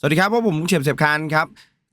สวัสดีครับพวกผมลุงเฉียบเสียบคานครับ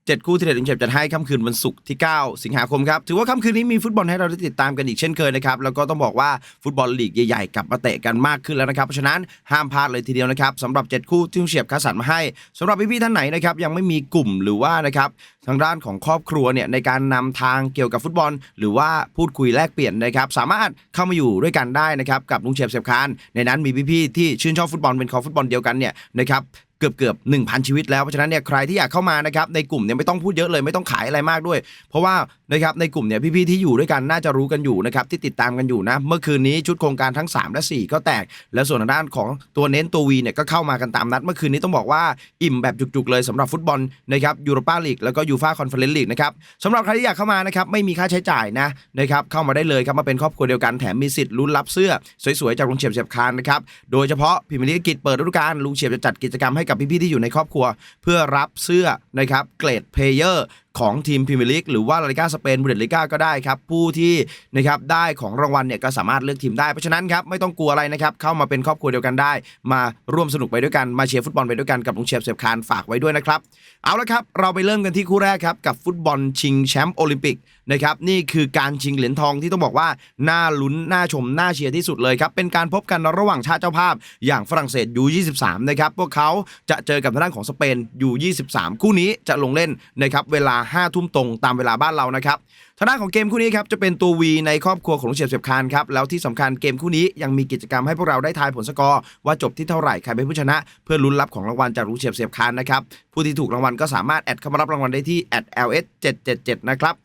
เจ็ดคู่ที่เด็ดลุงเฉียบจัดให้ค่ำคืนวันศุกร์ที่ 9 สิงหาคมครับ ถือว่าค่ำคืนนี้มีฟุตบอลให้เราได้ติดตามกันอีกเช่นเคยนะครับ แล้วก็ต้องบอกว่าฟุตบอลลีกใหญ่ๆกลับมาเตะกันมากขึ้นแล้วนะครับ เพราะฉะนั้นห้ามพลาดเลยทีเดียวนะครับสำหรับ7คู่ที่ลุงเฉียบคัดสรรมาให้สำหรับพี่ๆท่านไหนนะครับยังไม่มีกลุ่มหรือว่านะครับทางด้านของครอบครัวเนี่ยในการนำทางเกี่ยวกับฟุตบอล หรือว่าพูดคุยแลกเปลี่ยนนะครับสามารถเข้ามาอยู่ด้วยกันได้นะครับกับลุงเฉียบเสียบคานในนั้นมีพี่ๆที่ชื่นชอบฟุตบอลเป็นคอฟุตบอลเดียวกันเนี่ยนะครับ เกือบเกือบหนึ่งพันชีวิตแล้วเพราะฉะนั้นเนี่ยใครที่อยากเข้ามานะครับในกลุ่มเนี่ยไม่ต้องพูดเยอะเลยไม่ต้องขายอะไรมากด้วย เพราะว่านะครับในกลุ่มเนี่ยพี่ๆที่อยู่ด้วยกันน่าจะรู้กันอยู่นะครับที่ติดตามกันอยู่นะเมื่อคืนนี้ชุดโครงการทั้ง 3 และ 4 ก็แตก แล้วส่วนทางด้านของตัวเน้นตัววีเนี่ยก็เข้ามากันตามนัด เมื่อคืนนี้ต้องบอกว่าอิ่มแบบจุกๆเลยสำหรับฟุตบอลนะครับยูโรปาลีกแล้วก็ยูฟาคอนเฟอเรนซ์ลีกนะครับสำหรับใครที่อยากเข้ามานะครับไม่มีค่าใช้จ่ายนะนะครับเข้ามาได้เลยครับมาเป็นครอบครัวเดียวกันแถมมีสิทธิ์ลุ้นรับเสื้อสวยๆจากลุงเฉียบเฉียบคานนะครับโดยเฉพาะพิมพ์ลิกิจเปิดฤดูกาลลุงเฉียบจะจัดกิจกรรมให้กับพี่ๆที่อยู่ในครอบครัว เพื่อรับเสื้อนะครับเกรดเพลเยอร์ ของทีมพรีเมียร์ลีกหรือว่าลาลิกาสเปนบูเดสลิก้าก็ได้ครับ ผู้ที่นะครับได้ของรางวัลเนี่ยก็สามารถเลือกทีมได้ เพราะฉะนั้นครับไม่ต้องกลัวอะไรนะครับ เข้ามาเป็นครอบครัวเดียวกันได้ มาร่วมสนุกไปด้วยกันมาเชียร์ฟุตบอลไปด้วยกันกับลุงเชียบเสียบคานฝากไว้ด้วยนะครับ เอาละครับ เราไปเริ่มกันที่คู่แรกครับกับฟุตบอลชิงแชมป์โอลิมปิกนะครับนี่คือการชิงเหรียญทองที่ต้องบอกว่าน่าลุ้นน่าชมน่าเชียร์ที่สุดเลยครับเป็นการพบกันระหว่างชาติเจ้าภาพ อย่างฝรั่งเศสยู23นะครับพวกเขาจะเจอกับทางด้านของสเปนยู23คู่นี้จะลงเล่นนะครับเวลา5ทุ่มตรงตามเวลาบ้านเรานะครับทางด้านของเกมคู่นี้ครับจะเป็นตัววีในครอบครัวของลุงเฉียบเสียบคานครับแล้วที่สำคัญเกมคู่นี้ยังมีกิจกรรมให้พวกเราได้ทายผลสกอร์ว่าจบที่เท่าไหร่ใครเป็นผู้ชนะ เพื่อลุ้นรับของรางวัลจากลุงเฉียบเสียบคานนะครับผู้ที่ถูกรางวัลก็สามารถแอดเข้ามารับรางวัลได้ที่ @ls 777นะครับ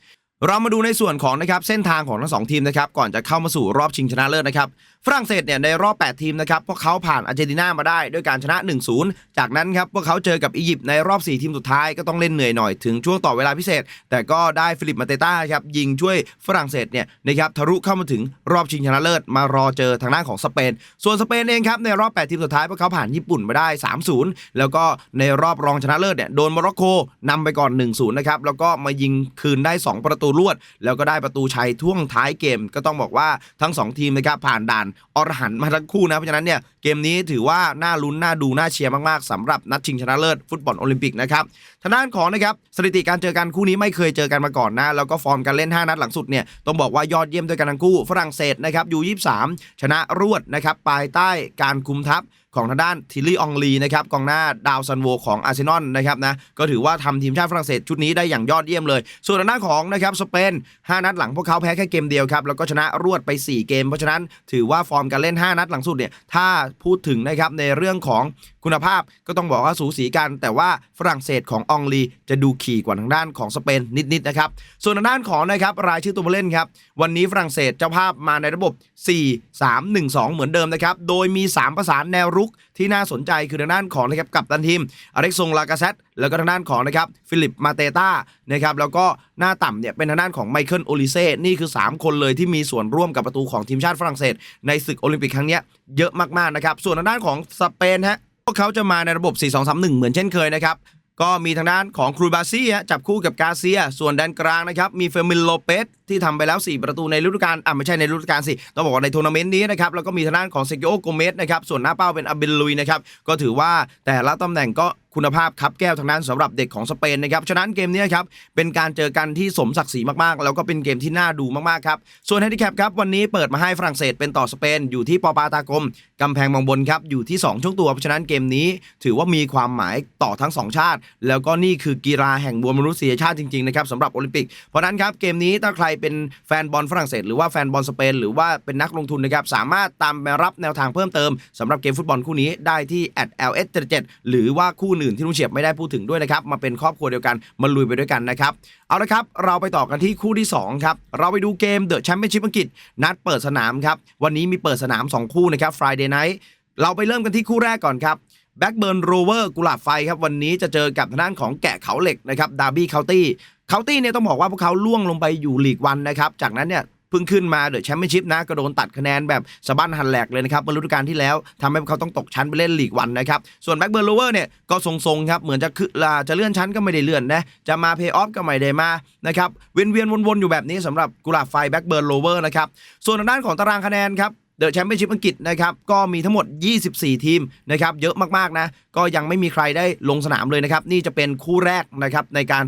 เรามาดูในส่วนของนะครับเส้นทางของทั้งสองทีมนะครับก่อนจะเข้ามาสู่รอบชิงชนะเลิศนะครับฝรั่งเศสเนี่ยในรอบ 8 ทีมนะครับพวกเขาผ่านอาร์เจนตินามาได้ด้วยการชนะ 1-0 จากนั้นครับพวกเขาเจอกับอียิปต์ในรอบ 4 ทีมสุดท้ายก็ต้องเล่นเหนื่อยหน่อยถึงช่วงต่อเวลาพิเศษ แต่ก็ได้ฟิลิปมาเตต้าครับยิงช่วยฝรั่งเศสเนี่ยนะครับทะลุเข้ามาถึงรอบชิงชนะเลิศมารอเจอทางด้านของสเปน ส่วนสเปนเองครับในรอบ 8 ทีมสุดท้ายพวกเขาผ่านญี่ปุ่นมาได้ 3-0 แล้วก็ในรอบรองชนะเลิศเนี่ยโดนโมร็อกโกนำไปก่อน 1-0 นะครับแล้วก็มายิงคืนได้ 2 ประตูรวด แล้วก็ได้ประตูชัยท่วงท้ายเกมก็ต้องบอกว่าทั้ง 2 ทีมนะครับผ่านด่านอรหันต์มาทั้งคู่นะ เพราะฉะนั้นเนี่ยเกมนี้ถือว่าน่าลุ้นน่าดูน่าเชียร์มากๆสำหรับนัดชิงชนะเลิศฟุตบอลโอลิมปิกนะครับทางด้านของนะครับสถิติการเจอกันคู่นี้ไม่เคยเจอกันมาก่อนนะ แล้วก็ฟอร์มการเล่น 5 นัดหลังสุดเนี่ยต้องบอกว่ายอดเยี่ยมด้วยกันทั้งคู่ฝรั่งเศสนะครับยู23ชนะรวดนะครับภายใต้การคุมทัพของทางด้านทิลลี่องลีนะครับกองหน้าดาวซันโวของอาร์เซนอลนะครับนะก็ถือว่าทำทีมชาติฝรั่งเศสชุดนี้ได้อย่างยอดเยี่ยมเลย ส่วนทางด้านของนะครับสเปน 5 นัดหลังพวกเขาแพ้แค่เกมเดียวครับ แล้วก็ชนะรวดไป 4 เกม เพราะฉะนั้นถือว่าฟอร์มการเล่น 5 นัดหลังสุดเนี่ยถ้าพูดถึงนะครับในเรื่องของคุณภาพก็ต้องบอกว่าสูสีกัน แต่ว่าฝรั่งเศสขององลีจะดูขี่กว่าทางด้านของสเปนนิดๆนะครับ ส่วนทางด้านของนะครับรายชื่อตัวผู้เล่นครับ วันนี้ฝรั่งเศสเจ้าภาพมาในระบบ 4 3 1 2 เหมือนเดิมนะครับ โดยมี 3 ประสานแนวรุกที่น่าสนใจคือทางด้านของนะครับกัปตันทีมอเล็กซงลากาเซตแล้วก็ทางด้านของนะครับฟิลิปมาเตต้านะครับแล้วก็หน้าต่ำเนี่ยเป็นทางด้านของไมเคิลโอลิเซ่นี่คือ 3 คนเลยที่มีส่วนร่วมกับประตูของทีมชาติฝรั่งเศส ในศึกโอลิมปิกครั้งนี้เยอะมากๆนะครับส่วนทางด้านของสเปนฮะพวกเขาจะมาในระบบ 4-2-3-1 เหมือนเช่นเคยนะครับ ก็มีทางด้านของครูบาซี่จับคู่กับกาเซีย ส่วนแดนกลางนะครับ มีเฟอร์มินโลเปสที่ทำไปแล้ว 4 ประตูในฤดูกาลอะไม่ใช่ในฤดูกาลสิ ต้องบอกว่าในทัวร์นาเมนต์นี้นะครับ แล้วก็มีทางด้านของเซกิโอโกเมสนะครับ ส่วนหน้าเป้าเป็นอาเบลลุยนะครับ ก็ถือว่าแต่ละตำแหน่งก็ คุณภาพครับแก้วทางนั้นสำหรับเด็กของสเปนนะครับฉะนั้นเกมนี้ครับเป็นการเจอกันที่สมศักดิ์ศรีมากๆ แล้วก็เป็นเกมที่น่าดูมากๆครับส่วนแฮนดิแคปครับวันนี้เปิดมาให้ฝรั่งเศสเป็นต่อสเปน อยู่ที่ปอปาตากมกำแพงมองบนครับอยู่ที่ 2 ช่วงตัวเพราะฉะนั้นเกมนี้ ถือว่ามีความหมายต่อทั้ง 2 ชาติ แล้วก็นี่คือกีฬาแห่งบวมนุษยชาติจริงๆนะครับสำหรับโอลิมปิกเพราะนั้นครับเกมนี้ถ้าใครเป็นแฟนบอลฝรั่งเศสหรือว่าแฟนบอลสเปนหรือว่าเป็นนักลงทุนนะครับสามารถตามรับแนวทางเพิ่มเติมสำหรับเกมฟุตบอลคู่นี้ได้ที่ @ls 77 หรือว่าคู่อื่นที่ลุงเฉียบไม่ได้พูดถึงด้วยนะครับมาเป็นครอบครัวเดียวกันมาลุยไปด้วยกันนะครับเอาละครับ เราไปต่อกันที่คู่ที่สองครับเราไปดูเกมเดอะแชมเปี้ยนชิพอังกฤษนัดเปิดสนามครับวันนี้มีเปิดสนาม 2 คู่นะครับ Friday Night เราไปเริ่มกันที่คู่แรกก่อนครับแบ็กเบิร์นโรเวอร์กุหลาบไฟครับวันนี้จะเจอกับทางด้านของแกะเขาเหล็กนะครับดาร์บี้เคาน์ตี้เคาน์ตี้เนี่ยต้องบอกว่าพวกเขาล่วงลงไปอยู่ลีกวันนะครับจากนั้นเนี่ย เพิ่งขึ้นมาเดอะแชมเปี้ยนชิพนะก็โดนตัดคะแนนแบบสะบั้นหันแหลกเลยนะครับเมื่อฤดูกาลที่แล้วทำให้เขาต้องตกชั้นไปเล่นลีกวันนะครับส่วนแบ็กเบิร์นโรเวอร์เนี่ยก็ทรงๆครับเหมือนจะขึ้นลาจะเลื่อนชั้นก็ไม่ได้เลื่อนนะจะมาเพย์ออฟก็ไม่ได้มานะครับเวียนๆวนๆอยู่แบบนี้สำหรับกุหลาบไฟแบ็กเบิร์นโรเวอร์นะครับส่วนทางด้านของตารางคะแนนครับเดอะแชมเปี้ยนชิพอังกฤษนะครับก็มีทั้งหมด 24 ทีมนะครับเยอะมากๆนะก็ยังไม่มีใครได้ลงสนามเลยนะครับนี่จะเป็นคู่แรกนะครับในการ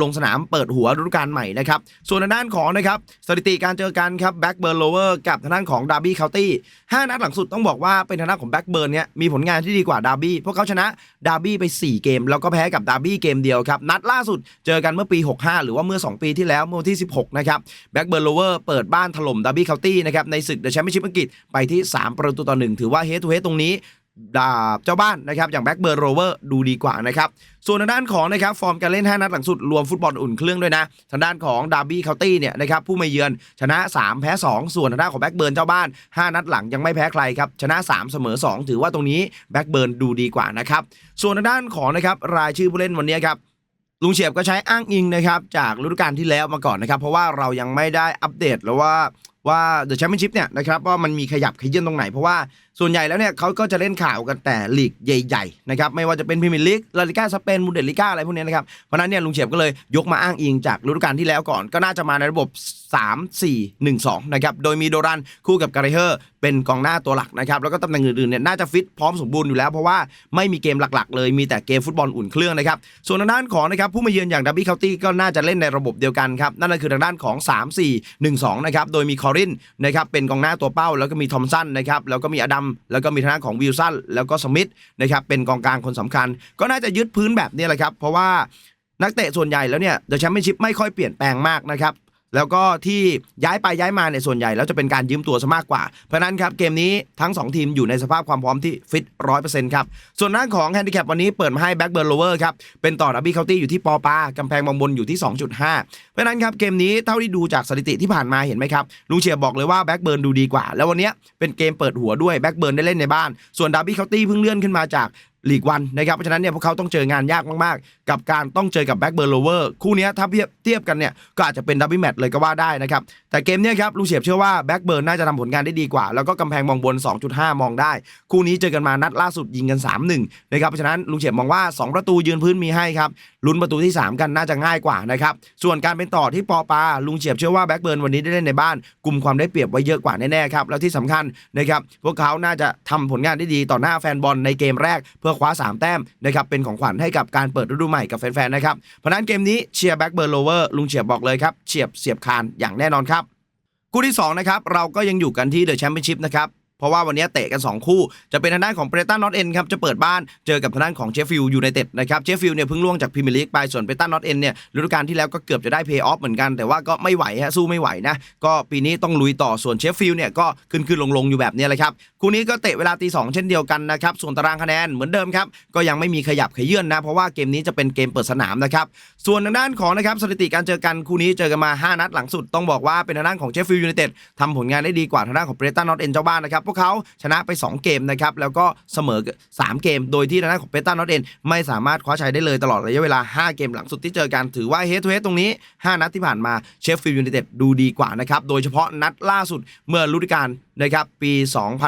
ลงสนามเปิดหัวฤดูกาลใหม่นะครับ ส่วนทางด้านของนะครับสถิติการเจอกันครับแบ็กเบิร์นโลเวอร์กับทางด้านของดาร์บี้เคาน์ตี้5นัดหลังสุดต้องบอกว่าเป็นทางด้านของแบ็กเบิร์นเนี่ยมีผลงานที่ดีกว่าดาร์บี้พวกเขาชนะดาร์บี้ไป 4 เกม แล้วก็แพ้กับดาร์บี้เกมเดียวครับ นัดล่าสุดเจอกันเมื่อปี 65 หรือว่าเมื่อ 2 ปีที่แล้วเมื่อวันที่ 16 นะครับแบ็กเบิร์นโลเวอร์เปิดบ้านถล่มดาร์บี้เคาน์ตี้นะครับในศึกเดอะแชมเปี้ยนชิพอังกฤษไปที่ 3 ประตูต่อหนึ่งถือว่าเฮดทูเฮดตรงนี้ เจ้าบ้านนะครับอย่างแบ็กเบิร์นโรเวอร์ดูดีกว่านะครับส่วนทางด้านของนะครับฟอร์มการเล่น 5 นัดหลังสุดรวมฟุตบอลอุ่นเครื่องด้วยนะทางด้านของดาร์บี้เคาน์ตี้เนี่ยนะครับผู้มาเยือนชนะ 3 แพ้ 2 ส่วนทางด้านของแบ็กเบิร์นเจ้าบ้าน 5 นัดหลังยังไม่แพ้ใครครับชนะ 3 เสมอ 2 ถือว่าตรงนี้แบ็กเบิร์นดูดีกว่านะครับส่วนทางด้านของนะครับรายชื่อผู้เล่นวันนี้ครับลุงเฉียบก็ใช้อ้างอิงนะครับจากฤดูกาลที่แล้วมาก่อนนะครับ เพราะว่าเรายังไม่ได้อัปเดตแล้วว่า ว่าเดอะแชมเปี้ยนชิพเนี่ยนะครับว่ามันมีขยับขยื่นตรงไหน เพราะว่าส่วนใหญ่แล้วเนี่ยเขาก็จะเล่นข่าวกันแต่ลีกใหญ่ๆนะครับไม่ว่าจะเป็นพรีเมียร์ลีกลาลิก้าสเปนบูเดสลิก้าอะไรพวกนี้นะครับเพราะนั้นเนี่ยลุงเฉียบก็เลยยกมาอ้างอิงจากฤดูกาลที่แล้วก่อนก็น่าจะมาในระบบ 3 4 1 2นะครับโดยมีโดรันคู่กับการเฮอร์เป็นกองหน้าตัวหลักนะครับแล้วก็ตำแหน่งอื่นๆเนี่ยน่าจะฟิตพร้อมสมบูรณ์อยู่แล้วเพราะว่าไม่มีเกมหลักๆ เลยมีแต่เกมฟุตบอลอุ่นเครื่องนะครับส่วนทางด้านของนะครับผู้มาเยือนอย่างดับบี้เคาน์ตี้ก็น่าจะเล่นในระบบเดียวกันครับนั่นก็คือทางด้านของ 3 4 1 2นะครับโดยมีคอรนนะครับเป็นกองหน้าตัวเป้า แล้วก็มีทอมสันนะครับแล้วก็มีอดัมแล้วก็มีทางด้าของวิลสันแล้วก็สมิธนะครับเป็นกองกลางคนสำคัญ ก็น่าจะยึดพื้นแบบนี้แหละครับ เพราะว่านักเตะส่วนใหญ่แล้วเนี่ยเดอะแชมเปี้ยนชิพไม่ค่อยเปลี่ยนแปลงมากนะครับ แล้วก็ที่ย้ายไปย้ายมาเนี่ยส่วนใหญ่แล้วจะเป็นการยืมตัวซะมากกว่า เพราะนั้นครับเกมนี้ทั้ง 2 ทีมอยู่ในสภาพความพร้อมที่ฟิตร้อยเปอร์เซ็นต์ครับ ส่วนด้าของแฮนดิแคปวันนี้เปิดมาให้แบ็กเบิร์นโลเวอร์ครับ เป็นต่อดับบี้เคาน์ตี้อยู่ที่ปอปากำแพงบางบนอยู่ที่ 2.5 เพราะนั้นครับเกมนี้เท่าที่ดูจากสถิติที่ผ่านมาเห็นไหมครับลุงเชียบอกเลยว่าแบ็กเบิร์นดูดีกว่า แล้ววันนี้เป็นเกมเปิดหัวด้วยแบ็กเบิร์นได้เล่นในบ้านส่วนดับบี้เคาน์ตี้เพิ่งเลื่อนขึ้นมาจาก ลีกวันนะครับเพราะฉะนั้นเนี่ยพวกเขาต้องเจองานยากมากๆ กับการต้องเจอกับแบ็กเบิร์นโลเวอร์คู่นี้ถ้าเทียบเทียบกันเนี่ยก็อาจจะเป็นดับบิ l แมตช์เลยก็ว่าได้นะครับแต่เกมเนี้ยครับลุงเฉียบเชื่อว่าแบ็กเบิร์นน่าจะทำผลงานได้ดีกว่า แล้วก็กำแพงมองบน 2.5 มองได้ คู่นี้เจอกันมานัดล่าสุดยิงกัน 3-1นะครับเพราะฉะนั้นลุงเฉียบมองว่า 2 ประตูยืนพื้นมีให้ครับลุ้นประตูที่ 3 กันน่าจะง่ายกว่านะครับส่วนการเป็นต่อที่ปอปาลุงเฉียบเชื่อว่าแบ็กเบิร์นวันนี้ได้เล่นในบ้านกลุ่มความได้เปรียบไว้เยอะกว่าแน่ๆครับแล้วที่สำคัญนะครับพวกเขาน่าจะทำผลงานได้ดีต่อหน้าแฟนบอลในเกมแรกเพื่อคว้า 3 แต้มนะครับเป็นของขวัญให้กับการเปิดฤดูใหม่กับแฟนๆนะครับเพราะฉะนั้นเกมนี้เชียร์แบ็กเบิร์นโลเวอร์ลุงเฉียบบอกเลยครับเฉียบเสียบคานอย่างแน่นอนครับคู่ที่2นะครับเราก็ยังอยู่กันที่เดอะแชมเปี้ยนชิพนะครับ เพราะว่าวันนี้เตะกัน 2 คู่ จะเป็นทางด้านของเบรตันนอตเอ็นครับจะเปิดบ้านเจอกับทางด้านของเชฟฟิลด์ยูไนเต็ดนะครับเชฟฟิลด์เนี่ยเพิ่งล่วงจากพรีเมียร์ลีกไปส่วนเบรตันนอตเอ็นเนี่ยฤดูกาลที่แล้วก็เกือบจะได้เพย์ออฟเหมือนกันแต่ว่าก็ไม่ไหวฮะสู้ไม่ไหวนะก็ปีนี้ต้องลุยต่อส่วนเชฟฟิลด์เนี่ยก็ขึ้นขึ้นลงลงอยู่แบบนี้แหละครับคู่นี้ก็เตะเวลาตีสองเช่นเดียวกันนะครับส่วนตารางคะแนนเหมือนเดิมครับก็ยังไม่มีขยับขยื่นนะเพราะว่าเกมนี้จะเป็นเกมเปิดสนามนะครับส่วนทางด้านของนะครับสถิติการเจอกันคู่นี้เจอกันมา 5 นัดหลังสุดต้องบอกว่าเป็นทางด้านของเชฟฟิลด์ยูไนเต็ดทำผลงานได้ดีกว่าทางด้านของเบรตันนอตเอ็นเจ้าบ้านนะครับวกเขาชนะไป 2 เกมนะครับแล้วก็เสมอ 3 เกม โดยที่ทางด้านของเบรตันนอตเอนไม่สามารถคว้าชัยได้เลยตลอดระยะเวลา 5 เกมหลังสุดที่เจอกันถือว่าเฮดทูเฮดตรงนี้ 5 นัดที่ผ่านมาเชฟฟิลด์ยูไนเต็ดดูดีกว่านะครับโดยเฉพาะนัดล่าสุดเมื่อฤดูกาลนะครับปี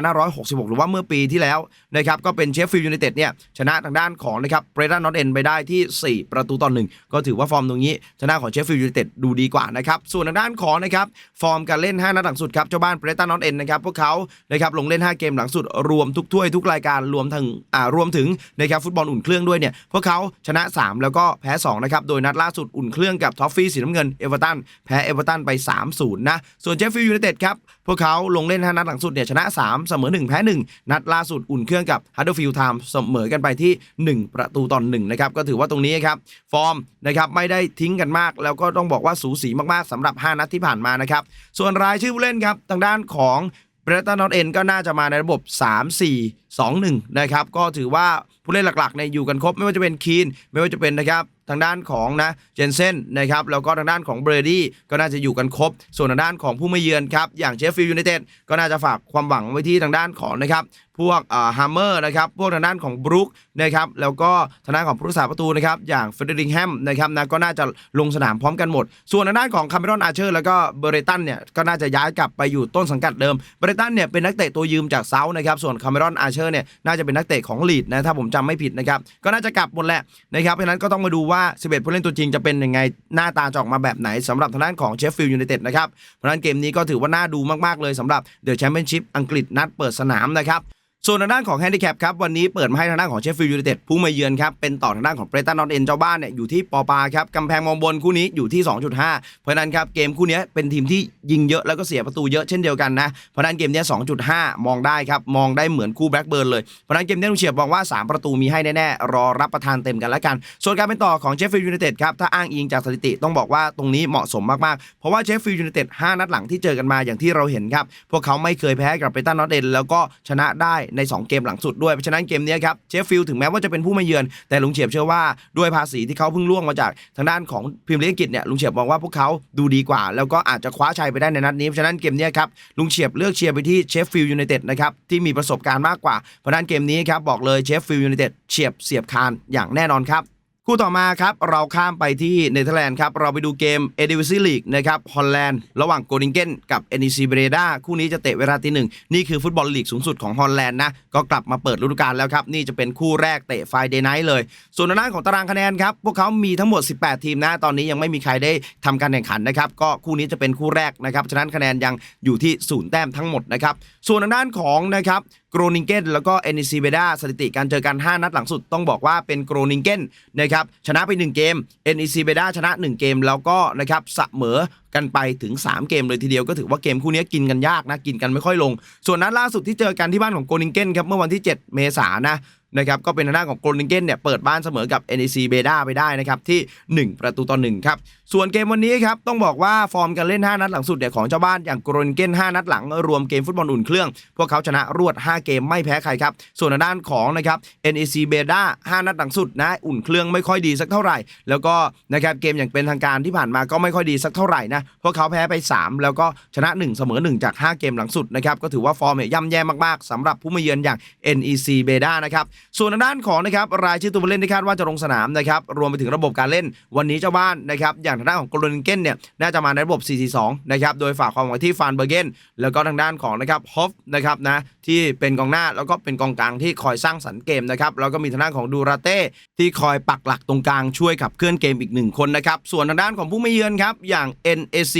2566 หรือว่าเมื่อปีที่แล้วนะครับก็เป็นเชฟฟิลด์ยูไนเต็ดเนี่ยชนะทางด้านของนะครับเบรตันนอตเอนไปได้ที่ 4 ประตูต่อหนึ่งก็ถือว่าฟอร์มตรงนี้ชนะของเชฟฟิลด์ยูไนเต็ดดูดีกว่านะครับส่วนทางด้านของนะครับฟอร์มการเล่น 5 นัดหลังสุดครับเจ้าบ้านเบรตันนอตเอนนะครับพวกเขานะครับลงเล่น 5 เกมหลังสุดรวมทุกถ้วยทุกรายการรวมถึงอ่ารวมถึงนะครับฟุตบอลอุ่นเครื่องด้วยเนี่ยพวกเขาชนะ 3 แล้วก็แพ้2นะครับโดยนัดล่าสุดอุ่นเครื่องกับท็อฟฟี่สีน้ำเงินเอเวอร์ตันแพ้เอเวอร์ตันไป 3-0 นะส่วนเชฟฟิลด์ยูไนเต็ดครับพวกเขาลงเล่น 5 นัดหลังสุดเนี่ยชนะ 3 เสมอ 1 แพ้ 1 นัดล่าสุดอุ่นเครื่องกับฮัตเดอร์ฟิลด์ไทม์เสมอกันไปที่ 1 ประตูต่อ1นะครับก็ถือว่าตรงนี้ครับฟอร์มนะครับไม่ได้ทิ้งกันมาก แล้วก็ต้องบอกว่าสูสีมากๆสำหรับ 5 นัดที่ผ่านมานะครับส่วนรายชื่อผู้เล่นครับทางด้านของ เบรตันนอตเอ็นก็น่าจะมาในระบบ 3 4 2 1 นะครับ ก็ถือว่าผู้เล่นหลักๆในอยู่กันครบ ไม่ว่าจะเป็นคีน ไม่ว่าจะเป็นนะครับทางด้านของนะเจนเซนนะครับแล้วก็ทางด้านของเบรดี้ก็น่าจะอยู่กันครบ ส่วนทางด้านของผู้มาเยือนครับ อย่างเชฟฟิลด์ยูไนเต็ดก็น่าจะฝากความหวังไว้ที่ทางด้านของนะครับพวกฮัมเมอร์นะครับพวกทางด้านของบรูคนะครับแล้วก็ทางด้านของผู้รักษาประตูนะครับอย่างเฟเดริงแฮมนะครับนะก็น่าจะลงสนามพร้อมกันหมด ส่วนทางด้านของคาเมรอนอาเชอร์แล้วก็เบรตันเนี่ยก็น่าจะย้ายกลับไปอยู่ต้นสังกัดเดิมเบรตันเนี่ยเป็นนักเตะตัวยืมจากเซาท์นะครับส่วนคาเมรอนอาเชอร์เนี่ยน่าจะเป็นนักเตะของลีดนะถ้าผมจำไม่ผิดนะครับก็น่าจะกลับหมดแหละนะครับเพราะนั้นก็ต้องมาดูว่า11ผู้เล่นตัวจริงจะเป็นยังไงหน้าตาจะออกมาแบบไหนสำหรับทางด้านของเชฟฟิลด์ยูไนเต็ดนะครับเพราะนั้นเกมนี้ก็ถือว่าน่าดูมากๆเลยสำหรับเดอะแชมเปี้ยนชิพอังกฤษนัดเปิดสนามนะครับ ส่วนทางด้านของแฮนดิแคปครับวันนี้เปิดมาให้ทางด้านของเชฟฟิลด์ยูไนเต็ดผู้มาเยือนครับเป็นต่อทางด้านของเบรตันนอตเอ็นเจ้าบ้านเนี่ยอยู่ที่ปอปาครับกำแพงมองบนคู่นี้อยู่ที่ 2.5 เพราะฉะนั้นครับเกมคู่นี้เป็นทีมที่ยิงเยอะแล้วก็เสียประตูเยอะเช่นเดียวกันนะเพราะนั้นเกมนี้2.5 มองได้ครับมองได้เหมือนคู่แบล็กเบิร์นเลยเพราะนั้นเกมนี้ลุงเฉียบมองว่า 3 ประตูมีให้แน่ๆรอรับประทานเต็มกันแล้วกัน ส่วนการเป็นต่อของเชฟฟิลด์ยูไนเต็ดครับถ้าอ้างอิงจากสถิติต้องบอกว่าตรงนี้เหมาะสมมากๆเพราะว่าเชฟฟิลด์ยูไนเต็ด5นัดหลังที่เจอกันมาอย่างที่เราเห็นครับพวกเขาไม่เคยแพ้กับเบรตันนอตเอ็นแล้วก็ชนะได้ในสองเกมหลังสุดด้วยเพราะฉะนั้นเกมนี้ครับเชฟฟิลด์ถึงแม้ว่าจะเป็นผู้มาเยือน แต่ลุงเฉียบเชื่อว่าด้วยภาษีที่เขาเพิ่งล่วงมาจากทางด้านของพิมพ์ลิกิตเนี่ยลุงเฉียบมองว่าพวกเขาดูดีกว่า แล้วก็อาจจะคว้าชัยไปได้ในนัดนี้เพราะฉะนั้นเกมนี้ครับลุงเฉียบเลือกเชียร์ไปที่เชฟฟิลด์ยูไนเต็ดนะครับที่มีประสบการณ์มากกว่าเพราะฉะนั้นเกมนี้ครับบอกเลยเชฟฟิลด์ยูไนเต็ดเฉียบเสียบคานอย่างแน่นอนครับ คู่ต่อมาครับ เราข้ามไปที่เนเธอร์แลนด์ครับ เราไปดูเกมเอเดวิซีลีกนะครับฮอลแลนด์ระหว่างโกนิงเกนกับเอ c ซีเบรดาคู่นี้จะเตะเวลาตีหนึ่งนี่คือฟุตบอลลีกสูงสุดของฮอลแลนด์นะ ก็กลับมาเปิดฤดูกาลแล้วครับ นี่จะเป็นคู่แรกเตะไฟเดย์ไนท์เลย ส่วนด้านของตารางคะแนนครับ พวกเขามีทั้งหมด 18 ทีมนะ ตอนนี้ยังไม่มีใครได้ทำการแข่งขันนะครับก็คู่นี้จะเป็นคู่แรกนะครับฉะนั้นคะแนนยังอยู่ที่ศูนย์แต้มทั้งหมดนะครับส่วนด้านของนะครับ โกรนิงเกนแล้วก็เอ c ซีเบดาสถิติการเจอกัน 5 นัดหลังสุดต้องบอกว่าเป็นโกรนิงเกนนะครับชนะไป 1 เกมเอ c ซีเบดาชนะ 1 เกมแล้วก็นะครับเสมอกันไปถึง 3 เกมเลยทีเดียวก็ถือว่าเกมคู่นี้กินกันยากนะกินกันไม่ค่อยลง ส่วนนัดล่าสุดที่เจอกันที่บ้านของโกรนิงเกนครับเมื่อวันที่ 7 เมษายนนะนะครับก็เป็นทางด้าของโกลเด้นเกนเนี่ยเปิดบ้านเสมอกับ NEC เบดาไปได้นะครับที่ 1 ประตูต่อ1ครับ ส่วนเกมวันนี้ครับต้องบอกว่าฟอร์มการเล่น 5 นัดหลังสุดเนี่ยของเจ้าบ้านอย่างโกลเด้นเกน5 นัดหลังรวมเกมฟุตบอลอุ่นเครื่อง พวกเขาชนะรวด 5 เกมไม่แพ้ใครครับ ส่วนด้านของนะครับ NEC เบดา5นัดหลังสุดนะอุ่นเครื่องไม่ค่อยดีสักเท่าไหร่ แล้วก็นะครับเกมอย่างเป็นทางการที่ผ่านมาก็ไม่ค่อยดีสักเท่าไหร่นะพวกเขาแพ้ไป 3 แล้วก็ชนะ 1 เสมอ 1 จาก 5 เกมหลังสุดนะครับก็ถือว่าฟอร์มเนี่ยย่ำแย่มากๆสำหรับผู้มาเยือนอย่าง NEC เบดานะครับส่วนด้านของนะครับรายชื่อตัวผู้เล่นที่คาดว่าจะลงสนามนะครับรวมไปถึงระบบการเล่นวันนี้เจ้าบ้านนะครับอย่างางด้านของโกลเดนเกนเนี่ยน่าจะมาในระบบ 4-4-2 นะครับโดยฝากความหวังที่ฟานเบอร์เกนแล้วก็ทางด้านของนะครับฮอฟนะครับนะที่เป็นกองหน้าแล้วก็เป็นกองกลางที่คอยสร้างสรรค์เกมนะครับแล้วก็มีทางด้านของดูราเต้ที่คอยปักหลักตรงกลางช่วยขับเคลื่อนเกมอีกหนึ่งคนนะครับส่วนทางด้านของผู้ไมาเยือนครับอย่าง NAC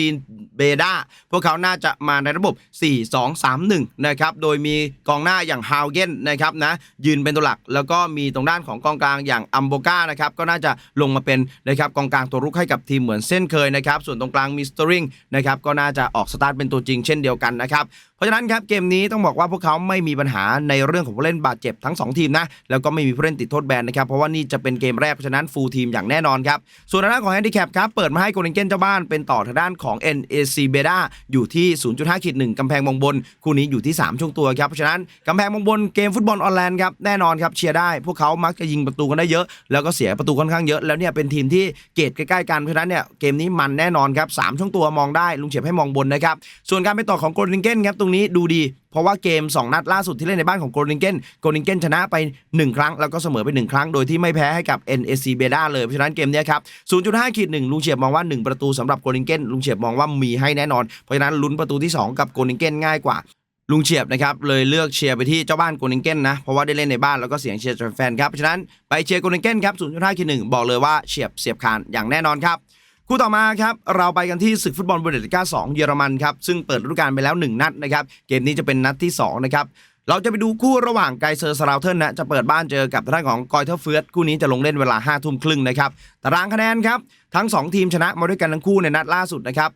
เบดาพวกเขาน่าจะมาในระบบ 4-2-3-1 นะครับโดยมีกองหน้าอย่างฮาวเกนนะครับนะยืนเป็นตัวหลัก แล้วก็มีตรงด้านของกองกลางอย่างอัมโบกานะครับก็น่าจะลงมาเป็นนะครับกองกลางตัวรุกให้กับทีมเหมือนเส้นเคยนะครับส่วนตรงกลางมีสตริงนะครับก็น่าจะออกสตาร์ทเป็นตัวจริงเช่นเดียวกันนะครับ ราะฉะนั้นครับเกมนี้ต้องบอกว่าพวกเขาไม่มีปัญหาในเรื่องของผู้เล่นบาดเจ็บทั้ง 2 ทีมนะแล้วก็ไม่มีผู้เล่นติดโทษแบนนะครับเพราะว่านี่จะเป็นเกมแรกเพราะฉะนั้นฟูลทีมอย่างแน่นอนครับส่วนทางด้านของแฮนดิแคปครับเปิดมาให้โกลเด้นเกนเจ้าบ้านเป็นต่อทางด้านของ NAC เบด้าอยู่ที่ 0.5ขีด1กำแพงมองบนคู่นี้อยู่ที่ 3 ช่วงตัวครับเพราะฉะนั้นกำแพงมองบนเกมฟุตบอลออนไลน์ครับแน่นอนครับเชียร์ได้ พวกเขามักจะยิงประตูกันได้เยอะ แล้วก็เสียประตูค่อนข้างเยอะแล้วเนี่ยเป็นทีมที่เกรดใกล้ๆกันเพราะฉะนั้นเนี่ยเกมนี้มันแน่นอนครับสามช่วงตัวมองได้ลุงเฉียบให้มองบนนะครับส่วนการไปต่อของโกลเด้นเกนครับตรงนี้ดูดี เพราะว่าเกม 2 นัดล่าสุดที่เล่นในบ้านของโกลเด้นเกนโกลเด้นเกนชนะไป 1 ครั้ง แล้วก็เสมอไป 1 ครั้ง โดยที่ไม่แพ้ให้กับ NAC เบดาเลย เพราะฉะนั้นเกมนี้ครับ 0.5ขีด1ลุงเฉียบมองว่า 1 ประตูสำหรับโกลเด้นเกนลุงเฉียบมองว่ามีให้แน่นอน เพราะฉะนั้นลุ้นประตูที่ 2 กับโกลเด้นเกนง่ายกว่าลุงเฉียบนะครับเลยเลือกเชียร์ไปที่เจ้าบ้านโกลเด้นเกนนะเพราะว่าได้เล่นในบ้านแล้วก็เสียงเชียร์แฟนครับเพราะฉะนั้นไปเชียร์โกลเด้นเกนครับ0.5ขีด1บอกเลยว่าเฉียบเสียบคานอย่างแน่นอนครับ คู่ต่อมาครับเราไปกันที่ศึกฟุตบอลบูเดสลิก้า2 เยอรมันครับซึ่งเปิดฤดูกาลไปแล้ว 1 นัดนะครับเกมนี้จะเป็นนัดที่2นะครับเราจะไปดูคู่ระหว่างไกเซอร์สราวเทิร์นนะจะเปิดบ้านเจอกับทางด้านของกอยเทอร์เฟิร์สคู่นี้จะลงเล่นเวลา5ทุ่มครึ่งนะครับตารางคะแนนครับทั้ง 2 ทีมชนะมาด้วยกันทั้งคู่ในนัดล่าสุดนะครับ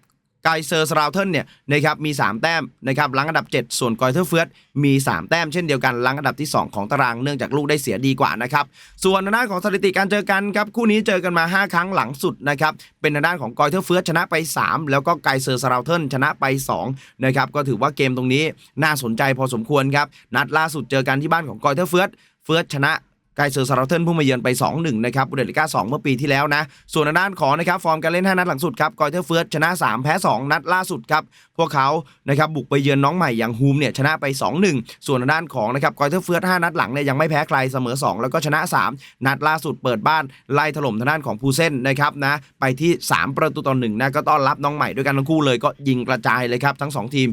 ไกเซอร์สราวเทิร์นเนี่ยนะครับมี 3 แต้มนะครับหลังอันดับ 7 ส่วนกอยเทอร์เฟิร์สมี 3 แต้มเช่นเดียวกันหลังอันดับที่ 2 ของตารางเนื่องจากลูกได้เสียดีกว่านะครับส่วนทางด้าของสถิติการเจอกันครับคู่นี้เจอกันมา 5 ครั้งหลังสุดนะครับเป็นทางด้านของกอยเทอร์เฟิร์สชนะไป 3 แล้วก็ไกเซอร์สราวเทิร์นชนะไป2นะครับก็ถือว่าเกมตรงนี้น่าสนใจพอสมควรครับนัดล่าสุดเจอกันที่บ้านของกอยเทอร์เฟิร์สเฟิร์สชนะ ไกเซอร์ซาร์เทินผู้มาเยือนไป 2-1 นะครับบูเดลิก้า 2 เมื่อปีที่แล้วนะ ส่วนด้านของนะครับฟอร์มการเล่น 5 นัดหลังสุดครับกอยเทอร์เฟิร์สชนะ 3 แพ้ 2 นัดล่าสุดครับ พวกเขานะครับบุกไปเยือนน้องใหม่อย่างฮูมเนี่ยชนะไป 2-1 ส่วนด้านของนะครับกอยเทอร์เฟิร์ส5นัดหลังเนี่ยยังไม่แพ้ใครเสมอ 2 แล้วก็ชนะ 3 นัดล่าสุดเปิดบ้านไล่ถล่มทางด้านของภูเซ่นนะครับนะไปที่ 3 ประตูต่อ1นะก็ต้อนรับน้องใหม่ด้วยกันทั้งคู่เลยก็ยิงกระจายเลยครับทั้งสองทีม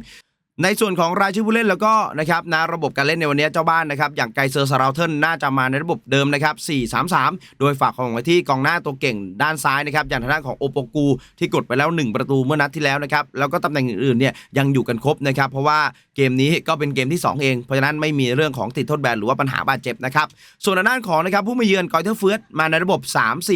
ในส่วนของรายชื่อผู้เล่นแล้วก็นะครับนะระบบการเล่นในวันนี้เจ้าบ้านนะครับอย่างไกเซอร์สราเทนน่าจะมาในระบบเดิมนะครับ 4-3-3 โดยฝากของไว้ที่กองหน้าตัวเก่งด้านซ้ายนะครับอย่างทางด้านของโอโปกู ที่กดไปแล้ว 1 ประตูเมื่อนัดที่แล้วนะครับแล้วก็ตำแหน่งอื่นๆเนี่ยยังอยู่กันครบนะครับเพราะว่าเกมนี้ก็เป็นเกมที่ 2 เอง เพราะฉะนั้นไม่มีเรื่องของติดโทษแบนหรือว่าปัญหาบาดเจ็บนะครับส่วนทางด้านของนะครับผู้มาเยือนกอยเทอร์เฟิร์สมาในระบบ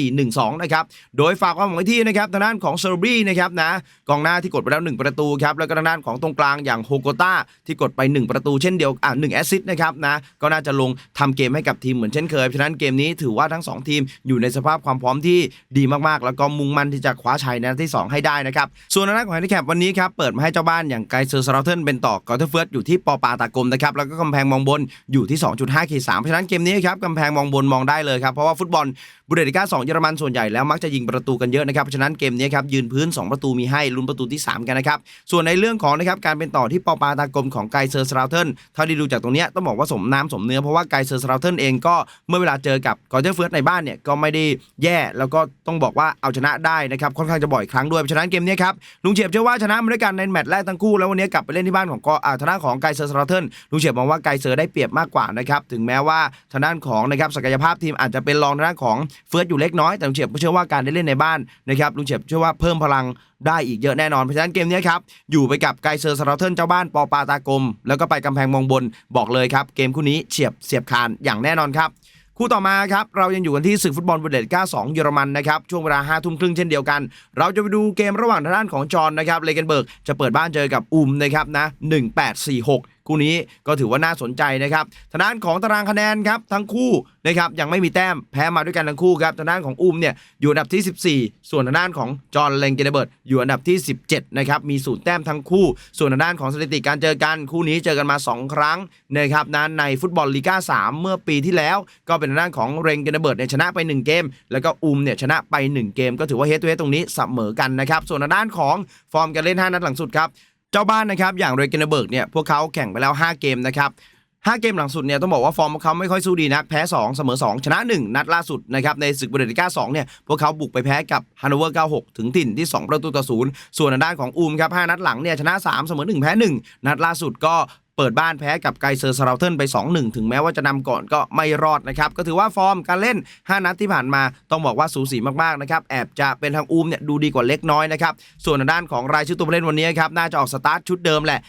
3-4-1-2 นะครับโดยฝากความหวังไว้ที่นะครับทางด้านของเซอร์บีนะครับนะกองหน้าที่กดไปแล้ว 1 ประตูครับแล้วก็ทางด้านของตรงกลางอย่างโฮโกต้าที่กดไป 1 ประตูเช่นเดียวอ่าหนึ่งแอสซิสต์นะครับนะก็น่าจะลงทำเกมให้กับทีมเหมือนเช่นเคยเพราะฉะนั้นเกมนี้ถือว่าทั้งสองทีมอยู่ในสภาพความพร้อมที่ดีมากๆ แล้วก็มุ่งมั่นที่จะคว้าชัยในนัดที่ 2 ให้ได้นะครับส่วนทางด้าของแฮนดิแคปวันนี้ครับเปิดมาให้เจ้าบ้านอย่างไกเซอร์สราเทนเป็นต่อกอเทเฟิร์สอยู่ที่ปอปาตากลมนะครับแล้วก็กำแพงมองบนอยู่ที่ 2.5ขีด3เพราะฉะนั้นเกมนี้ครับกำแพงมองบนมองได้เลยครับเพราะว่าฟุตบอลบุเดติก้า2เยอรมันส่วนใหญ่แล้วมักจะยิงประตูกันเยอะนะครับเพราะฉะนั้นเกมนี้ครับยืนพื้น 2 ประตูมีให้ลุ้นประตูที่ 3 กันนะครับส่วนในเรื่องของนะครับการเป็นต่อที่ที่ปอปาตากลมของไกเซอร์สราเทนเท่าที่ดูจากตรงนี้ต้องบอกว่าสมน้ำสมเนื้อเพราะว่าไกเซอร์สราเทนเองก็เมื่อเวลาเจอกับกอเทอร์เฟิร์สในบ้านเนี่ยก็ไม่ได้แย่แล้วก็ต้องบอกว่าเอาชนะได้นะครับค่อนข้างจะบ่อยครั้งด้วยเพราะฉะนั้นเกมนี้ครับลุงเฉียบเชื่อว่าชนะมาด้วยกันในแมตช์แรกทั้งคู่แล้ววันนี้กลับไปเล่นที่บ้านของกอ่าทางด้าของไกเซอร์สราเทนลุงเฉียบมองว่าไกเซอร์ได้เปรียบมากกว่านะครับถึงแม้ว่าทางด้านของนะครับศักยภาพทีมอาจจะเป็นรองทางด้านของเฟิร์สอยู่เล็กน้อยแต่ลุงเฉียบเชื่อว่าการได้เล่นในบ้านนะครับลุงเฉียบเชื่อว่าเพิ่มพลังได้อีกเยอะแน่นอน เพราะฉะนั้นเกมนี้ครับ อยู่ไปกับไกเซอร์สราเทนเจ้าบ้านปอปาตากลม แล้วก็ไปกำแพงมองบนบอกเลยครับ เกมคู่นี้เฉียบเสียบคานอย่างแน่นอนครับคู่ต่อมาครับ เรายังอยู่กันที่ศึกฟุตบอลบูเดสก้า2เยอรมันนะครับ ช่วงเวลา5ทุ่มครึ่งเช่นเดียวกัน เราจะไปดูเกมระหว่างทางด้านของจอห์นนะครับเลเกนเบิร์กจะเปิดบ้านเจอกับอุมนะครับนะ1846 คู่นี้ก็ถือว่าน่าสนใจนะครับทางด้านของตารางคะแนนครับทั้งคู่นะครับยังไม่มีแต้มแพ้มาด้วยกันทั้งคู่ครับทางด้านของอุมเนี่ยอยู่อันดับที่ 14 ส่วนทางด้านของจอห์นเลงเกนเบิร์กอยู่อันดับที่ 17นะครับมีศูนย์แต้มทั้งคู่ ส่วนทางด้านของสถิติการเจอกันคู่นี้เจอกันมา 2 ครั้งนะครับนั้นในฟุตบอลลีกา3 เมื่อปีที่แล้ว ก็เป็นทางด้านของเรงเกนเบิร์กเนี่ยชนะไป 1 เกม แล้วก็อุมเนี่ยชนะไป 1 เกม ก็ถือว่าเฮดทูเฮดตรงนี้เสมอกันนะครับส่วนทางด้านของฟอร์มการเล่น 5 นัดหลังสุดครับ เจ้าบ้านนะครับอย่างเรเกนเบิร์กเนี่ยพวกเขาแข่งไปแล้ว 5 เกมนะครับ5เกมหลังสุดเนี่ยต้องบอกว่าฟอร์มของเขาไม่ค่อยสู้ดีนักแพ้ 2 เสมอ 2 ชนะ 1 นัดล่าสุดนะครับในศึกบูเดติก้า2เนี่ยพวกเขาบุกไปแพ้กับฮันโนเวอร์ 96 ถึงถิ่นที่ 2 ประตูต่อศูนย์ส่วนด้านของอูมครับ 5 นัดหลังเนี่ยชนะ 3 เสมอ 1 แพ้ 1 นัดล่าสุดก็ เปิดบ้านแพ้กับไกเซอร์สราเทนไป 2-1 ถึงแม้ว่าจะนำก่อนก็ไม่รอดนะครับ ก็ถือว่าฟอร์มการเล่น 5 นัดที่ผ่านมาต้องบอกว่าสูสีมากๆนะครับ แอบจะเป็นทางอูมเนี่ยดูดีกว่าเล็กน้อยนะครับ ส่วนด้านของรายชื่อตัวผู้เล่นวันนี้ครับ น่าจะออกสตาร์ทชุดเดิมแหละ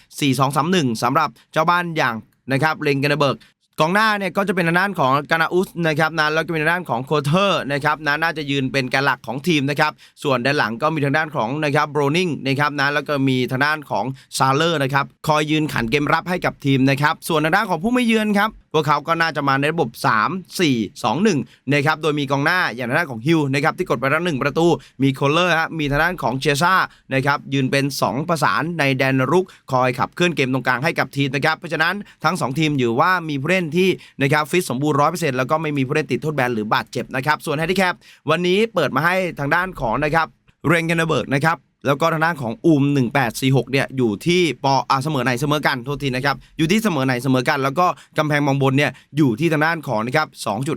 4-2-3-1สำหรับเจ้าบ้านอย่างนะครับเลงเกนเบิร์ก กองหน้าเนี่ยก็จะเป็นทางด้านของกานาอุสนะครับนะแล้วก็เป็นทางด้านของโคเทอร์นะครับนะน่าจะยืนเป็นแกนหลักของทีมนะครับส่วนด้านหลังก็มีทางด้านของนะครับโบรนิงนะครับนะแล้วก็มีทางด้านของซาเลอร์นะครับคอยยืนขันเกมรับให้กับทีมนะครับส่วนทางด้านของผู้ไม่เยือนครับพวกเขาก็น่าจะมาในระบบ 3 4 2 1นะครับโดยมีกองหน้าอย่างทางด้านของฮิวนะครับที่กดไปแล้วหนึ่งประตู มีโคลเลอร์ฮะมีทางด้านของเชซ่านะครับยืนเป็น 2 ประสานในแดนรุกคอยขับเคลื่อนเกมตรงกลางให้กับทีมนะครับเพราะฉะนั้นทั้ง 2 ทีมอยู่ว่ามีผู้เล่นที่นะครับฟิตสมบูรณ์ร้อยเปอร์เซ็นต์แล้วก็ไม่มีผู้เล่นติดโทษแบนหรือบาดเจ็บนะครับส่วนแฮนดิแคปวันนี้เปิดมาให้ทางด้านของนะครับเรงเกนเบิร์กนะครับ แล้วก็ทางด้านของอูม1846เนี่ยอยู่ที่ปออ่าเสมอไหนเสมอกันโทษทีนะครับอยู่ที่เสมอไหนเสมอกัน แล้วก็กำแพงมองบนเนี่ยอยู่ที่ทางด้านของนะครับ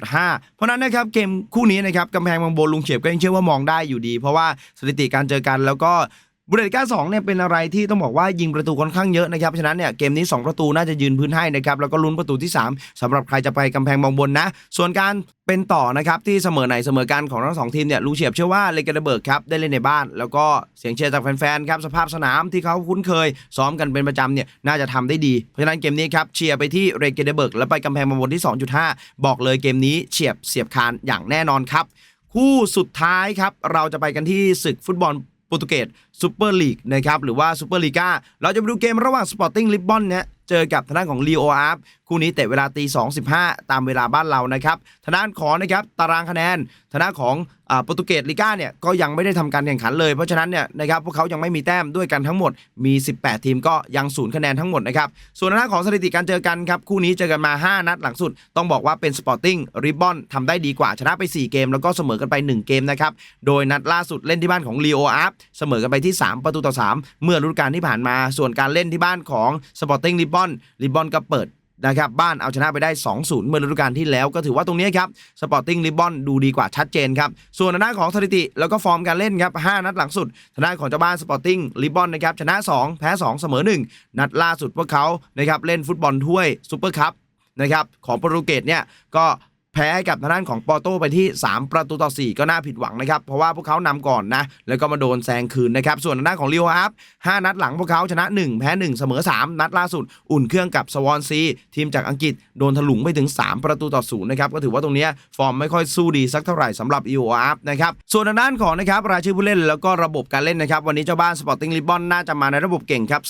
2.5 เพราะฉะนั้นนะครับเกมคู่นี้นะครับกำแพงมองบนลุงเฉียบก็ยังเชื่อว่ามองได้อยู่ดี เพราะว่าสถิติการเจอกันแล้วก็ บุเดตก้า2เนี่ยเป็นอะไรที่ต้องบอกว่ายิงประตูค่อนข้างเยอะนะครับฉะนั้นเนี่ยเกมนี้ 2 ประตูน่าจะยืนพื้นให้นะครับแล้วก็ลุ้นประตูที่ 3สำหรับใครจะไปกำแพงมองบนนะ ส่วนการเป็นต่อนะครับที่เสมอไหนเสมอกันของทั้งสองทีมเนี่ยลุงเฉียบเชื่อว่าเลเกนเบิร์กครับได้เล่นในบ้าน แล้วก็เสียงเชียร์จากแฟนๆครับสภาพสนามที่เขาคุ้นเคย ซ้อมกันเป็นประจำเนี่ยน่าจะทำได้ดีเพราะฉะนั้นเกมนี้ครับเชียร์ไปที่เรเกนเบิร์กแล้วไปกำแพงมองบนที่ 2.5 บอกเลยเกมนี้เฉียบเสียบคานอย่างแน่นอนครับคู่สุดท้ายครับเราจะไปกันที่ศึกฟุตบอลโปรตุเกส ซูเปอร์ลีกนะครับหรือว่าซูเปอร์ลีกาเราจะไปดูเกมระหว่างสปอร์ติ้งลิบบอนเนี่ยเจอกับทางด้านของลีโออาร์ฟคู่นี้เตะเวลาตี2.15 ตามเวลาบ้านเรานะครับทางด้านของนะครับตารางคะแนนทางด้านของอ่าโปรตุเกสลีกาเนี่ยก็ยังไม่ได้ทำการแข่งขันเลย เพราะฉะนั้นเนี่ยนะครับพวกเขายังไม่มีแต้มด้วยกันทั้งหมดมี 18 ทีมก็ยังศูนย์คะแนนทั้งหมดนะครับส่วนทางด้านของสถิติการเจอกันครับคู่นี้เจอกันมา 5 นัดหลังสุด ต้องบอกว่าเป็นสปอร์ติ้งริบบอนทำได้ดีกว่าชนะไป 4 เกม แล้วก็เสมอกันไป 1 เกมนะครับโดยนัดล่าสุดเล่นที่บ้านของลีโออาร์ฟเสมอกันไปที่3 ประตูต่อ 3 เมื่อฤดูกาลที่ผ่านมา ส่วนการเล่นที่บ้านของสปอร์ติ้งริบบอนริบบอนก็เปิดนะครับบ้านเอาชนะไปได้ 2-0 เมื่อฤดูกาลที่แล้วก็ถือว่าตรงนี้ครับสปอร์ติ้งลิบบอนดูดีกว่าชัดเจนครับ ส่วนทางด้าของสถิติแล้วก็ฟอร์มการเล่นครับ5นัดหลังสุดทางด้านของเจ้าบ้านสปอร์ติ้งลิบบอนนะครับชนะ 2 แพ้ 2 เสมอ 1 นัดล่าสุดพวกเขานะครับเล่นฟุตบอลถ้วยซูเปอร์คัพนะครับของโปรตุเกสเนี่ยก็ แพ้ให้กับทางด้านของปอร์โตไปที่ 3 ประตูต่อ 4 ก็น่าผิดหวังนะครับ เพราะว่าพวกเขานำก่อนนะ แล้วก็มาโดนแซงคืนนะครับ ส่วนทางด้านของลิโออาร์5นัดหลังพวกเขาชนะ 1 แพ้ 1 เสมอ 3 นัดล่าสุด อุ่นเครื่องกับสวอนซี ทีมจากอังกฤษโดนถลุงไปถึง 3 ประตูต่อศูนย์นะครับ ก็ถือว่าตรงนี้ฟอร์มไม่ค่อยสู้ดีสักเท่าไหร่สำหรับอีโออาร์นะครับ ส่วนทางด้านของนะครับรายชื่อผู้เล่นแล้วก็ระบบการเล่นนะครับ วันนี้เจ้าบ้านสปอร์ติ้งลิบบอนน่าจะมาในระบบเก่งครับ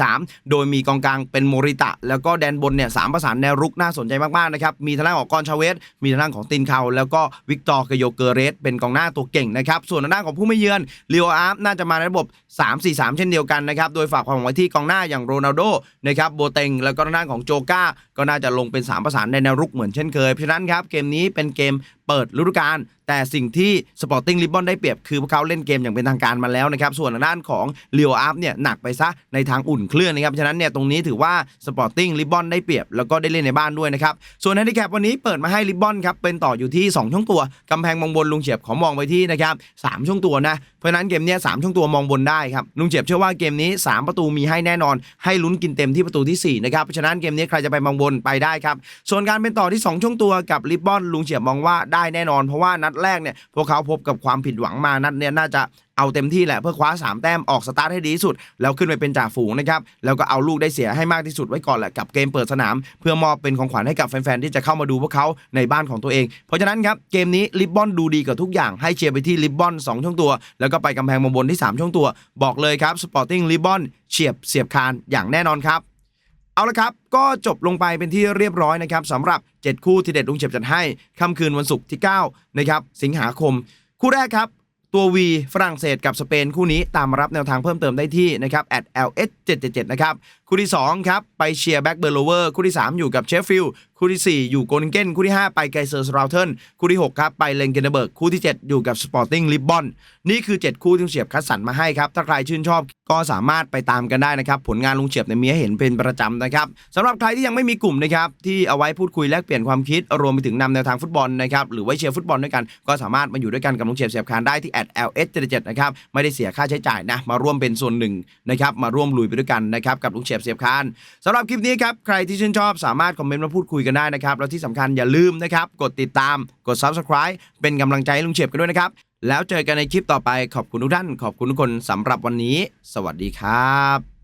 3-4-3 โดยมีกองกลางเป็นโมริตะ แล้วก็แดนบนเนี่ยสามประสานแนวรุกน่าสนใจมากๆนะครับมีทางด้านของกอนชาเวสมีทางด้านของตินเขาแล้วก็วิกตอร์กโยเกเรสเป็นกองหน้าตัวเก่งนะครับส่วนทางด้านของผู้ไม่เยือนลีโออาร์ฟน่าจะมาในระบบ 3-4-3 เช่นเดียวกันนะครับโดยฝากความหวังไว้ที่กองหน้าอย่างโรนัลโดนะครับโบเตงแล้วก็ทางด้านของโจก้าก็น่าจะลงเป็น 3 ประสานในแนวรุกเหมือนเช่นเคยเพราะฉะนั้นครับเกมนี้เป็นเกม เปิดฤดูกาลแต่สิ่งที่สปอร์ติ้งลิบบอนได้เปรียบคือพวกเขาเล่นเกมอย่างเป็นทางการมาแล้วนะครับ ส่วนด้านของเลีโออาร์เนี่ยหนักไปซะในทางอุ่นเครื่องนะครับ ฉะนั้นเนี่ยตรงนี้ถือว่าสปอร์ติ้งลิบบอนได้เปรียบ แล้วก็ได้เล่นในบ้านด้วยนะครับ ส่วนแฮนดิแคปวันนี้เปิดมาให้ลิบบอนครับ เป็นต่ออยู่ที่ 2 ช่องตัวกำแพงมองบนลุงเฉียบขอมองไปที่นะครับสามช่องตัวนะ เพราะฉะนั้นเกมเนี้ยสามช่องตัวมองบนได้ครับลุงเฉียบเชื่อว่าเกมนี้ 3 ประตูมีให้แน่นอน ให้ลุ้นกินเต็มที่ประตูที่4นะครับเพราะฉะนั้นเกมนี้ใครจะไปมองบนไปได้ครับส่วนการเป็นต่อที่ 2 ช่องตัวกับลิบบอนลุงเฉียบมองว่าไได้แน่นอน เพราะว่านัดแรกเนี่ยพวกเขาพบกับความผิดหวังมานัดเนี่ยน่าจะเอาเต็มที่แหละเพื่อคว้า 3 แต้มออกสตาร์ทให้ดีที่สุด แล้วขึ้นไปเป็นจ่าฝูงนะครับแล้วก็เอาลูกได้เสียให้มากที่สุดไว้ก่อนแหละกับเกมเปิดสนาม เพื่อมอบเป็นของขวัญให้กับแฟนๆที่จะเข้ามาดูพวกเขาในบ้านของตัวเอง เพราะฉะนั้นครับเกมนี้ลิบบอนดูดีกับทุกอย่างให้เชียร์ไปที่ลิบบอน2ช่องตัว แล้วก็ไปกำแพงมงบนที่ 3 ช่องตัว บอกเลยครับสปอร์ติ้งลิบบอนเฉียบเสียบคานอย่างแน่นอนครับ เอาละครับ ก็จบลงไปเป็นที่เรียบร้อยนะครับสำหรับ 7 คู่ที่เด็ดลุงเฉียบจัดให้ค่ำคืนวันศุกร์ที่9นะครับสิงหาคม คู่แรกครับ ตัว V ฝรั่งเศสกับสเปนคู่นี้ตามมารับแนวทางเพิ่มเติมได้ที่นะครับ @ls 777นะครับคู่ที่2ครับไปเชียร์แบ็กเบอร์โลเวอร์คู่ที่ 3 อยู่กับเชฟฟิลด์ คู่ที่ 4 อยู่โกลเก้นคู่ที่ 5 ไปไกเซอร์สราเทนคู่ที่ 6 ครับ ไปเลงเกนเบิร์กคู่ที่ 7 อยู่กับสปอร์ติ้งลิบบอนนี่คือ 7 คู่ที่ลุงเฉียบคัดสรรมาให้ครับ ถ้าใครชื่นชอบก็สามารถไปตามกันได้นะครับ ผลงานลุงเฉียบเนี่ยมีให้เห็นเป็นประจำนะครับสำหรับใครที่ยังไม่มีกลุ่มนะครับที่เอาไว้พูดคุยแลกเปลี่ยนความคิดรวมไปถึงนำแนวทางฟุตบอลนะครับหรือไว้เชียร์ฟุตบอลด้วยกัน ก็สามารถมาอยู่ด้วยกันกับลุงเฉียบเสียบคานได้ที่ @ls 77 นะครับไม่ได้เสียค่าใช้จ่ายนะมาร่วมเป็นส่วนหนึ่งนะครับมาร่วมลุยไปด้วยกันนะครับกับลุงเฉียบเสียบคานสำหรับคลิปนี้ครับใครที่ชื่นชอบสามารถคอมเมนต์มาพูดคุยกันได้นะครับ แล้วที่สำคัญอย่าลืมนะครับ กดติดตาม กด subscribe เป็นกำลังใจให้ลุงเฉียบกันด้วยนะครับ แล้วเจอกันในคลิปต่อไป ขอบคุณทุกท่าน ขอบคุณทุกคนสำหรับวันนี้ สวัสดีครับ